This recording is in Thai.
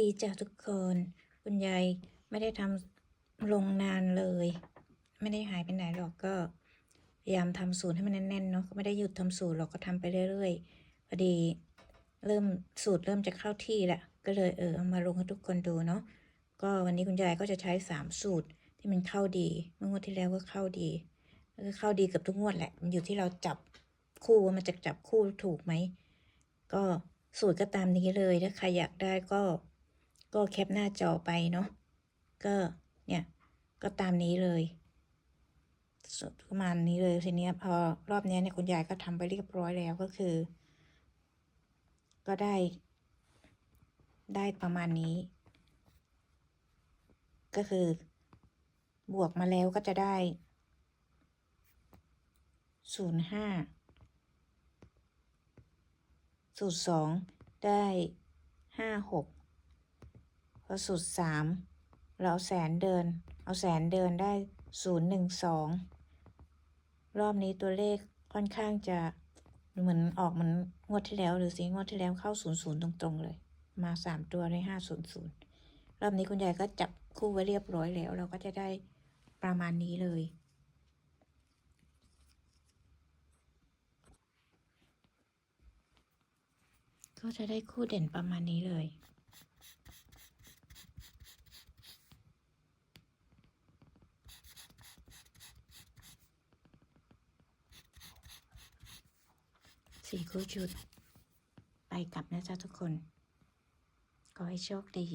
ดีจ้ะทุกคน คุณยายไม่ได้ทำลงนานเลย ไม่ได้หายไปไหนหรอกก็พยายามทำสูตรให้มันแน่นๆเนาะก็ไม่ได้หยุดทำสูตรหรอกก็ทำไปเรื่อยๆพอดีเริ่มสูตรเริ่มจะเข้าที่ละก็เลยเออเอามาลงให้ทุกคนดูเนาะก็วันนี้คุณยายก็จะใช้สามสูตรที่มันเข้าดีเมื่องวดที่แล้วก็เข้าดีก็เข้าดีเกับทุกงวดแหละ มันอยู่ที่เราจับคู่ว่ามันจะจับคู่ถูกไหมก็สูตรก็ตามนี้เลยถ้าใครอยากได้ก็ ก็แคปหน้าจอไปเนาะก็เนี่ยก็ตามนี้เลยประมาณนี้เลยทีนี้พอรอบนี้เนี่ยคุณยายก็ทำไปเรียบร้อยแล้วก็คือ ก็ได้ ได้ประมาณนี้ ก็คือบวกมาแล้วก็จะได้ศูนย์ห้าสูตรสองได้ห้าหก พอสูตรสามเราเอาแสนเดิน เอาแสนเดินได้ศูนย์หนึ่งสองรอบนี้ตัวเลขค่อนข้างจะเหมือนออกเหมือนงวดที่แล้วหรือสิงวดที่แล้วเข้าศูนย์ศูนย์ตรงๆเลย มาสามตัวได้ห้าศูนย์ศูนย์รอบนี้คุณยายก็จับคู่ไว้เรียบร้อยแล้ว เราก็จะได้ประมาณนี้เลยก็จะได้คู่เด่นประมาณนี้เลย สี่คู่ชุด ไปกลับนะจ๊ะทุกคน ขอให้โชคดี